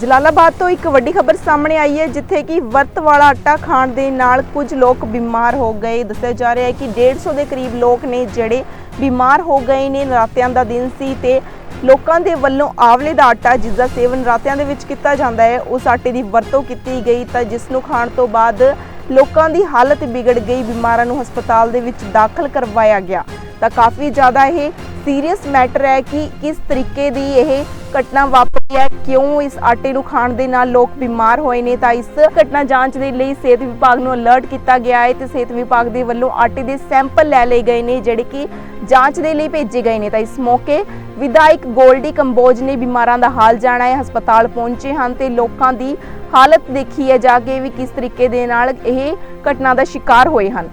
ਜਲਾਲਾਬਾਦ ਤੋਂ ਇੱਕ ਵੱਡੀ ਖਬਰ ਸਾਹਮਣੇ ਆਈ ਹੈ, ਜਿੱਥੇ ਕਿ ਵਰਤ ਵਾਲਾ ਆਟਾ ਖਾਣ ਦੇ ਨਾਲ ਕੁਝ ਲੋਕ ਬਿਮਾਰ ਹੋ ਗਏ। ਦੱਸਿਆ ਜਾ ਰਿਹਾ ਹੈ ਕਿ 150 ਦੇ ਕਰੀਬ ਲੋਕ ਨੇ ਜਿਹੜੇ ਬਿਮਾਰ ਹੋ ਗਏ ਨੇ, ਨਰਾਤਿਆਂ ਦਾ ਦਿਨ ਸੀ ਤੇ ਲੋਕਾਂ ਦੇ ਵੱਲੋਂ ਆਵਲੇ ਦਾ ਆਟਾ, ਜਿਸ ਦਾ ਸੇਵਨ ਰਾਤਿਆਂ ਦੇ ਵਿੱਚ ਕੀਤਾ ਜਾਂਦਾ ਹੈ, ਉਸ ਆਟੇ ਦੀ ਵਰਤੋਂ ਕੀਤੀ ਗਈ ਤਾਂ ਜਿਸ ਨੂੰ ਖਾਣ ਤੋਂ ਬਾਅਦ ਲੋਕਾਂ ਦੀ ਹਾਲਤ ਵਿਗੜ ਗਈ, ਬਿਮਾਰਾਂ ਨੂੰ ਹਸਪਤਾਲ ਦੇ ਵਿੱਚ ਦਾਖਲ ਕਰਵਾਇਆ ਗਿਆ। ਤਾਂ ਕਾਫੀ ਜ਼ਿਆਦਾ ਇਹ ਸੀਰੀਅਸ ਮੈਟਰ ਹੈ ਕਿ ਕਿਸ ਤਰੀਕੇ ਦੀ ਇਹ ਘਟਨਾ ਵਾਪਰੀ ਹੈ, ਕਿਉਂ ਇਸ ਆਟੇ ਨੂੰ ਖਾਣ ਦੇ ਨਾਲ ਲੋਕ ਬਿਮਾਰ ਹੋਏ ਨੇ? ਤਾਂ ਇਸ ਘਟਨਾ ਜਾਂਚ ਦੇ ਲਈ ਸਿਹਤ ਵਿਭਾਗ ਨੂੰ ਅਲਰਟ ਕੀਤਾ ਗਿਆ ਹੈ ਤੇ ਸਿਹਤ ਵਿਭਾਗ ਦੇ ਵੱਲੋਂ ਆਟੇ ਦੇ ਸੈਂਪਲ ਲੈ ਲਏ ਗਏ ਨੇ, ਜਿਹੜੇ ਕਿ ਜਾਂਚ ਦੇ ਲਈ ਭੇਜੇ ਗਏ ਨੇ। ਤਾਂ ਇਸ ਮੌਕੇ ਵਿਧਾਇਕ ਗੋਲਡੀ ਕੰਬੋਜ ਨੇ ਬਿਮਾਰਾਂ ਦਾ ਹਾਲ ਜਾਣਾ ਹੈ, ਹਸਪਤਾਲ ਪਹੁੰਚੇ ਹਨ ਤੇ ਲੋਕਾਂ ਦੀ ਹਾਲਤ ਦੇਖੀ ਹੈ ਜਾ ਕੇ ਵੀ ਕਿਸ ਤਰੀਕੇ ਦੇ ਨਾਲ ਇਹ ਘਟਨਾ ਦਾ ਸ਼ਿਕਾਰ ਹੋਏ ਹਨ।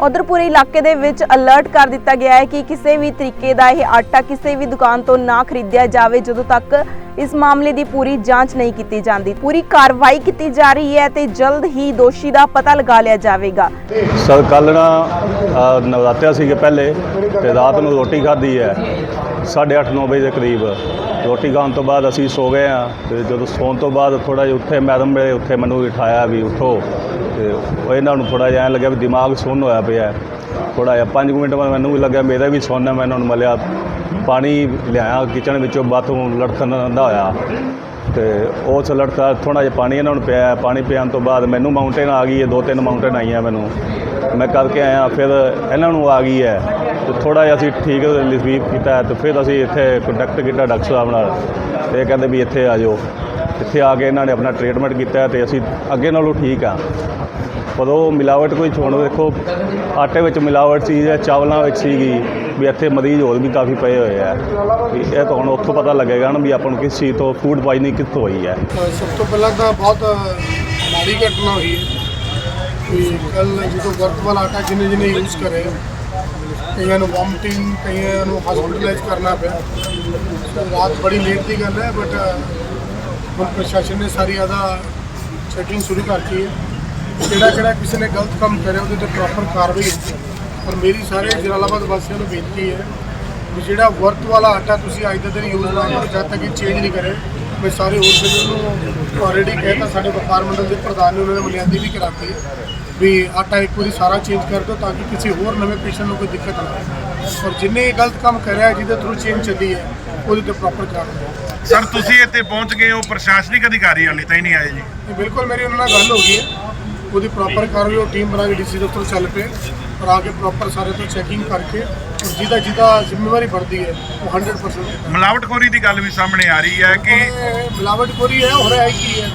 ਉਧਰ ਪੂਰੇ ਇਲਾਕੇ ਦੇ ਵਿੱਚ ਅਲਰਟ ਕਰ ਦਿੱਤਾ ਗਿਆ ਹੈ ਕਿ ਕਿਸੇ ਵੀ ਤਰੀਕੇ ਦਾ ਇਹ ਆਟਾ ਕਿਸੇ ਵੀ ਦੁਕਾਨ ਤੋਂ ਨਾ ਖਰੀਦਿਆ ਜਾਵੇ ਜਦੋਂ ਤੱਕ ਇਸ ਮਾਮਲੇ ਦੀ ਪੂਰੀ ਜਾਂਚ ਨਹੀਂ ਕੀਤੀ ਜਾਂਦੀ। ਪੂਰੀ ਕਾਰਵਾਈ ਕੀਤੀ ਜਾ ਰਹੀ ਹੈ ਤੇ ਜਲਦ ਹੀ ਦੋਸ਼ੀ ਦਾ ਪਤਾ ਲਗਾ ਲਿਆ ਜਾਵੇਗਾ। ਸਰ ਕੱਲ ਨਾ ਅ, ਨਵਰਾਤਰਿਆ ਸੀਗੇ ਪਹਿਲੇ ਤੇ ਰਾਤ ਨੂੰ ਰੋਟੀ ਖਾਧੀ ਹੈ। 8:30 9 ਵਜੇ ਦੇ ਕਰੀਬ। ਰੋਟੀ ਖਾਣ ਤੋਂ ਬਾਅਦ ਅਸੀਂ ਸੋ ਗਏ ਆ ਤੇ ਜਦੋਂ ਸੌਣ ਤੋਂ ਬਾਅਦ ਥੋੜਾ ਜਿਹਾ ਉੱਥੇ ਮੈਡਮ ਮੇਰੇ ਉੱਥੇ ਮੈਨੂੰ ਉਠਾਇਆ ਵੀ ਉਠੋ ਤੇ ਉਹ ਇਹਨਾਂ ਨੂੰ ਥੋੜਾ ਜਿਹਾ ਐਂ ਲੱਗਿਆ ਵੀ ਦਿਮਾਗ ਸੁੰਨ ਹੋਇਆ ਪਿਆ। ਥੋੜਾ ਜਿਹਾ 5 ਮਿੰਟ ਬਾਅਦ ਮੈਨੂੰ ਵੀ ਲੱਗਿਆ ਮੇਰਾ ਵੀ ਸੁੰਨ ਮੈਂ ਇਹਨਾਂ ਨੂੰ ਮਲਿਆ, ਪਾਣੀ ਲਿਆਇਆ ਕਿਚਨ ਵਿੱਚੋਂ ਬਾਥਰੂਮ ਲੜਕਣ ਦਾ ਹੋਇਆ। ਤੇ ਉਸ ਲੜਕਾ ਥੋੜਾ ਜਿਹਾ ਪਾਣੀ ਇਹਨਾਂ ਨੂੰ ਪਿਆ, ਪਾਣੀ ਪਿਆਉਣ ਤੋਂ ਬਾਅਦ ਮੈਨੂੰ ਮਾਊਂਟੇਨ ਆ ਗਈ ਹੈ ਦੋ ਤਿੰਨ ਮਾਊਂਟੇਨ ਆਈਆਂ ਮੈਨੂੰ। ਮੈਂ ਕਰਕੇ ਆਇਆ, ਫਿਰ ਇਹਨਾਂ ਨੂੰ ਆ ਗਈ ਹੈ। ਤੇ ਥੋੜਾ ਜਿਹਾ ਅਸੀਂ ਠੀਕ ਰਿਲੀਫ ਕੀਤਾ ਹੈ ਤੇ ਫਿਰ ਅਸੀਂ ਇੱਥੇ ਕੰਟੈਕਟ ਕੀਤਾ ਡਾਕਟਰ ਸਾਹਿਬ ਨਾਲ। ਤੇ ਇਹ ਕਹਿੰਦੇ ਵੀ ਇੱਥੇ ਆ ਜਾਓ। ਇੱਥੇ ਆ ਕੇ ਇਹਨਾਂ ਨੇ ਆਪਣਾ ਟ੍ਰੀਟਮੈਂਟ ਕੀਤਾ ਹੈ ਤੇ ਅਸੀਂ ਅੱਗੇ ਨਾਲੋਂ ਠੀਕ ਆ। ਪਰ ਉਹ ਮਿਲਾਵਟ ਕੋਈ ਛੋਣ ਦੇਖੋ ਆਟੇ ਵਿੱਚ ਮਿਲਾਵਟ ਸੀ ਜਾਂ ਚਾਵਲਾਂ ਵਿੱਚ ਸੀਗੀ, ਵੀ ਇੱਥੇ ਮਰੀਜ਼ ਹੋਰ ਵੀ ਕਾਫੀ ਪਏ ਹੋਏ ਆ। ਵੀ ਇਹ ਤਾਂ ਹੁਣ ਉੱਥੋਂ ਪਤਾ ਲੱਗੇਗਾ ਨਾ ਵੀ ਆਪਾਂ ਨੂੰ ਕਿਸ ਚੀਜ਼ ਤੋਂ ਫੂਡ ਪਾਇਜ਼ਨਿੰਗ ਕਿੱਥੋਂ ਹੋਈ ਹੈ। ਸਭ ਤੋਂ ਪਹਿਲਾਂ ਤਾਂ ਬਹੁਤ ਮਾੜੀ ਘਟਨਾ ਹੋਈ ਹੈ। ਕੱਲ ਜਦੋਂ ਵਰਤ ਵਾਲਾ ਆਟਾ ਜਿਹਨੇ ਜਿਹਨੇ ਯੂਜ਼ ਕਰੇ, ਕਈਆਂ ਨੂੰ ਵੋਮਟਿੰਗ ਕਈਆਂ ਨੂੰ ਹਸਪੀਟਲਾਈਜ਼ ਕਰਨਾ ਪਿਆ। ਰਾਤ ਬੜੀ ਲੇਟ ਦੀ ਗੱਲ ਹੈ ਬਟ ਹੁਣ ਪ੍ਰਸ਼ਾਸਨ ਨੇ ਸਾਰੀ ਆਦਾ ਚੈਕਿੰਗ ਸ਼ੁਰੂ ਕਰਤੀ ਹੈ। ਜਿਹੜਾ ਜਿਹੜਾ ਕਿਸੇ ਨੇ ਗਲਤ ਕੰਮ ਕਰਿਆ ਉਹਦੇ ਤੇ ਪ੍ਰੋਪਰ ਕਾਰਵਾਈ ਹੋਵੇ ਪਰ ਮੇਰੀ ਸਾਰੇ ਜਲਾਲਾਬਾਦ ਵਾਸੀਆਂ ਨੂੰ ਬੇਨਤੀ ਹੈ ਵੀ ਜਿਹੜਾ ਵਰਤ ਵਾਲਾ ਆਟਾ ਤੁਸੀਂ ਅੱਜ ਦੇ ਦਿਨ ਯੂਜ਼ ਨਾ ਕਰੋ ਜਦ ਤੱਕ ਇਹ ਚੇਂਜ ਨਹੀਂ ਕਰੇ ਮੈਂ ਸਾਰੇ ਹੋਲਸੇਲਰ ਨੂੰ ਆਲਰੇਡੀ ਕਹਿਤਾ ਸਾਡੇ ਵਪਾਰ ਮੰਡਲ ਦੇ ਪ੍ਰਧਾਨ ਨੇ ਉਹਨਾਂ ਨੇ ਬੁਨਿਆਦੀ ਵੀ ਕਰਾਤੀ ਵੀ ਆਟਾ ਇੱਕ ਵਾਰੀ ਸਾਰਾ ਚੇਂਜ ਕਰ ਦਿਓ ਤਾਂ ਕਿ ਕਿਸੇ ਹੋਰ ਨਵੇਂ ਪੇਸ਼ੈਂਟ ਨੂੰ ਕੋਈ ਦਿੱਕਤ ਨਾ ਆਵੇ। ਔਰ ਜਿੰਨੇ ਇਹ ਗਲਤ ਕੰਮ ਕਰਿਆ ਜਿਹਦੇ ਥਰੂ ਚੇਂਜ ਚੱਲੀ ਹੈ ਉਹਦੇ ਤੇ ਪ੍ਰੋਪਰ ਕਾਰਵਾਈ ਸਰ ਤੁਸੀਂ ਇੱਥੇ ਪਹੁੰਚ ਗਏ ਹੋ ਪ੍ਰਸ਼ਾਸਨਿਕ ਅਧਿਕਾਰੀ ਹਾਲੇ ਤਾਈਂ ਨਹੀਂ ਆਏ ਜੀ। ਬਿਲਕੁਲ ਮੇਰੀ ਉਹਨਾਂ ਨਾਲ ਗੱਲ ਹੋ ਗਈ ਹੈ। ਉਹਦੀ ਪ੍ਰੋਪਰ ਕਾਰਵਾਈ ਉਹ ਟੀਮ ਬਣਾ ਕੇ ਡੀਸੀ ਦਫ਼ਤਰ ਚੱਲ ਪਏ ਔਰ ਆ ਕੇ ਪ੍ਰੋਪਰ ਸਾਰੇ ਤੋਂ ਚੈਕਿੰਗ ਕਰਕੇ ਔਰ ਜਿਹਦਾ ਜਿਹਦਾ ਜ਼ਿੰਮੇਵਾਰੀ ਬਣਦੀ ਹੈ ਉਹ 100% ਮਿਲਾਵਟਖੋਰੀ ਦੀ ਗੱਲ ਵੀ ਸਾਹਮਣੇ ਆ ਰਹੀ ਹੈ ਕਿ ਇਹ ਮਿਲਾਵਟਖੋਰੀ ਹੈ ਹੋ ਰਿਹਾ ਹੈ ਕੀ ਹੈ।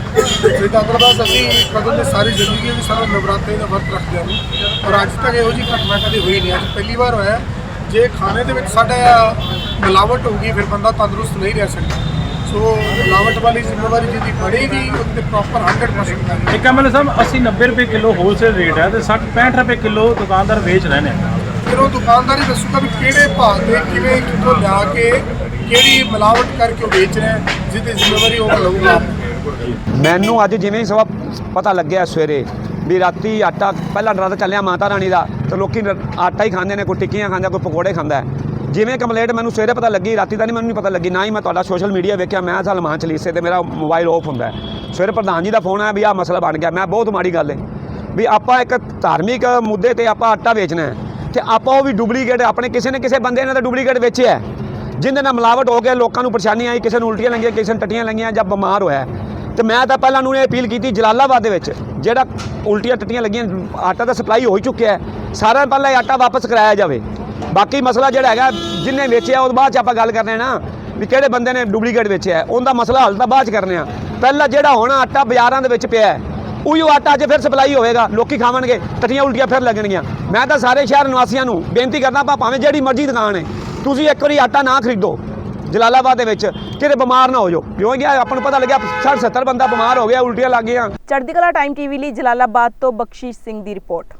ਜੇ ਅਗਰਬਾਦ ਅਸੀਂ ਕਦੋਂ ਦੇ ਸਾਰੀ ਜ਼ਿੰਦਗੀ ਵੀ ਸਾਰਾ ਨਵਰਾਤਰੇ ਦਾ ਵਰਤ ਰੱਖਦੇ ਹਾਂ ਔਰ ਅੱਜ ਤੱਕ ਇਹੋ ਜਿਹੀ ਘਟਨਾ ਕਦੇ ਹੋਈ ਨਹੀਂ ਅੱਜ ਪਹਿਲੀ ਵਾਰ ਹੋਇਆ। ਜੇ ਖਾਣੇ ਦੇ ਵਿੱਚ ਸਾਡਾ ਮਿਲਾਵਟ ਹੋਊਗੀ ਫਿਰ ਬੰਦਾ ਤੰਦਰੁਸਤ ਨਹੀਂ ਰਹਿ ਸਕਦਾ। ਸੋ ਮਿਲਾਵਟ ਵਾਲੀ ਜ਼ਿੰਮੇਵਾਰੀ ਜਿਹਦੀ ਬਣੇਗੀ ਉਹਦੇ ਪ੍ਰੋਪਰ 100% ਕਾਰਵਾਈ ਇੱਕ ਐਮਐਲਏ ਸਾਹਿਬ 80 90 ਰੁਪਏ ਕਿਲੋ ਹੋਲਸੇਲ ਰੇਟ ਹੈ ਤੇ 60 65 ਰੁਪਏ ਕਿਲੋ ਦੁਕਾਨਦਾਰ ਵੇਚ ਰਹੇ ਨੇ। ਫਿਰ ਉਹ ਦੁਕਾਨਦਾਰ ਹੀ ਦੱਸੂਗਾ ਵੀ ਕਿਹੜੇ ਭਾਅ ਤੇ ਕਿਵੇਂ ਕਿੱਥੋਂ ਲਿਆ ਕੇ ਕਿਹੜੀ ਮਿਲਾਵਟ ਕਰਕੇ ਉਹ ਵੇਚ ਰਿਹਾ ਜਿਹਦੀ ਜ਼ਿੰਮੇਵਾਰੀ ਉਹ ਲਊਗਾ। ਮੈਨੂੰ ਅੱਜ ਜਿਵੇਂ ਹੀ ਸਵਾ ਪਤਾ ਲੱਗਿਆ ਸਵੇਰੇ ਵੀ ਰਾਤੀ ਆਟਾ ਪਹਿਲਾਂ ਨਰਾਤਾ ਚੱਲਿਆ ਮਾਤਾ ਰਾਣੀ ਦਾ ਤੇ ਲੋਕੀ ਆਟਾ ਹੀ ਖਾਂਦੇ ਨੇ ਕੋਈ ਟਿੱਕੀਆਂ ਖਾਂਦਾ ਕੋਈ ਪਕੌੜੇ ਖਾਂਦਾ। ਹੈ। ਜਿਵੇਂ ਕੰਪਲੇਂਟ ਮੈਨੂੰ ਸਵੇਰੇ ਪਤਾ ਲੱਗੀ, ਰਾਤੀ ਤਾਂ ਨਹੀਂ ਮੈਨੂੰ ਨਹੀਂ ਪਤਾ ਲੱਗੀ, ਨਾ ਹੀ ਮੈਂ ਤੁਹਾਡਾ ਸੋਸ਼ਲ ਮੀਡੀਆ ਵੇਖਿਆ, ਮੈਂ ਸਲਮਾਨ ਚਲੀਸੇ ਤੇ, ਮੇਰਾ ਮੋਬਾਈਲ ਆਫ ਹੁੰਦਾ ਸਵੇਰੇ ਪ੍ਰਧਾਨ ਜੀ ਦਾ ਫੋਨ ਆਇਆ ਵੀ ਆਹ ਮਸਲਾ ਬਣ ਗਿਆ, ਮੈਂ ਬਹੁਤ ਮਾੜੀ ਗੱਲ ਹੈ ਵੀ ਆਪਾਂ ਇੱਕ ਧਾਰਮਿਕ ਮੁੱਦੇ ਤੇ ਆਪਾਂ ਆਟਾ ਵੇਚਣਾ ਹੈ, ਤੇ ਆਪਾਂ ਉਹ ਵੀ ਡੁਪਲੀਕੇਟ ਆਪਣੇ ਕਿਸੇ ਨੇ ਕਿਸੇ ਬੰਦੇ ਨੇ ਤਾਂ ਡੁਪਲੀਕੇਟ ਵੇਚਿਆ ਹੈ। ਜਿਹਦੇ ਨਾਲ ਮਿਲਾਵਟ ਹੋ ਗਿਆ ਲੋਕਾਂ ਨੂੰ ਪਰੇਸ਼ਾਨੀ ਆਈ, ਕਿਸੇ ਨੂੰ ਉਲਟੀਆਂ ਲੱਗੀਆਂ ਕਿਸੇ ਨੂੰ ਟੱਟੀਆਂ ਲੱਗੀਆਂ ਜਾਂ ਬਿਮਾਰ ਹੋਇਆ ਹੈ। ਤੇ ਮੈਂ ਤਾਂ ਪਹਿਲਾਂ ਨੂੰ ਇਹ ਅਪੀਲ ਕੀਤੀ, ਜਲਾਲਾਬਾਦ ਦੇ ਵਿੱਚ, ਜਿਹੜਾ ਉਲਟੀਆਂ ਟੱਟੀਆਂ ਲੱਗੀਆਂ, ਆਟਾ ਤਾਂ ਸਪਲਾਈ ਹੋ ਹੀ ਚੁੱਕਿਆ ਹੈ ਸਾਰਿਆਂ ਤੋਂ ਪਹਿਲਾਂ ਇਹ ਆਟਾ ਵਾਪਸ ਕਰਾਇਆ ਜਾਵੇ ਬਾਕੀ ਮਸਲਾ ਜਿਹੜਾ ਹੈਗਾ, ਜਿੰਨੇ ਵੇਚਿਆ, ਉਹ ਬਾਅਦ ਚ ਆਪਾਂ ਗੱਲ ਕਰਨੇ ਨਾ, ਵੀ ਕਿਹੜੇ ਬੰਦੇ ਨੇ ਡੁਪਲੀਕੇਟ ਵੇਚਿਆ। ਉਹਦਾ ਮਸਲਾ ਹੱਲ ਤਾਂ ਬਾਅਦ ਚ ਕਰਨੇ ਆ। ਪਹਿਲਾਂ ਜਿਹੜਾ ਹੁਣ ਆਟਾ ਬਾਜ਼ਾਰਾਂ ਦੇ ਵਿੱਚ ਪਿਆ ਹੈ ਉਹੀ ਆਟਾ ਅੱਜ ਫਿਰ ਸਪਲਾਈ ਹੋਵੇਗਾ, ਲੋਕੀ ਖਾਵਣਗੇ ਟੱਟੀਆਂ ਉਲਟੀਆਂ ਫਿਰ ਲੱਗਣਗੀਆਂ। ਮੈਂ ਤਾਂ ਸਾਰੇ ਸ਼ਹਿਰ ਨਿਵਾਸੀਆਂ ਨੂੰ ਬੇਨਤੀ ਕਰਦਾ ਪਾ ਭਾਵੇਂ ਜਿਹੜੀ ਮਰਜ਼ੀ ਦੁਕਾਨ ਹੈ, ਤੁਸੀਂ ਇੱਕ ਵਾਰੀ ਆਟਾ ਨਾ ਖਰੀਦੋ, ਜਲਾਲਾਬਾਦ ਦੇ ਵਿੱਚ, ਕਿਤੇ ਬਿਮਾਰ ਨਾ ਹੋ ਜਾਓ। ਕਿਉਂਕਿ ਆਪਾਂ ਨੂੰ ਪਤਾ ਲੱਗਿਆ 60 70 ਬੰਦਾ ਬਿਮਾਰ ਹੋ ਗਿਆ, ਉਲਟੀਆਂ ਲੱਗ ਗਈਆਂ। ਚੜ੍ਹਦੀ ਕਲਾ ਟਾਈਮ ਟੀਵੀ ਲਈ ਜਲਾਲਾਬਾਦ ਤੋਂ ਬਖਸ਼ੀਸ਼ ਸਿੰਘ ਦੀ ਰਿਪੋਰਟ।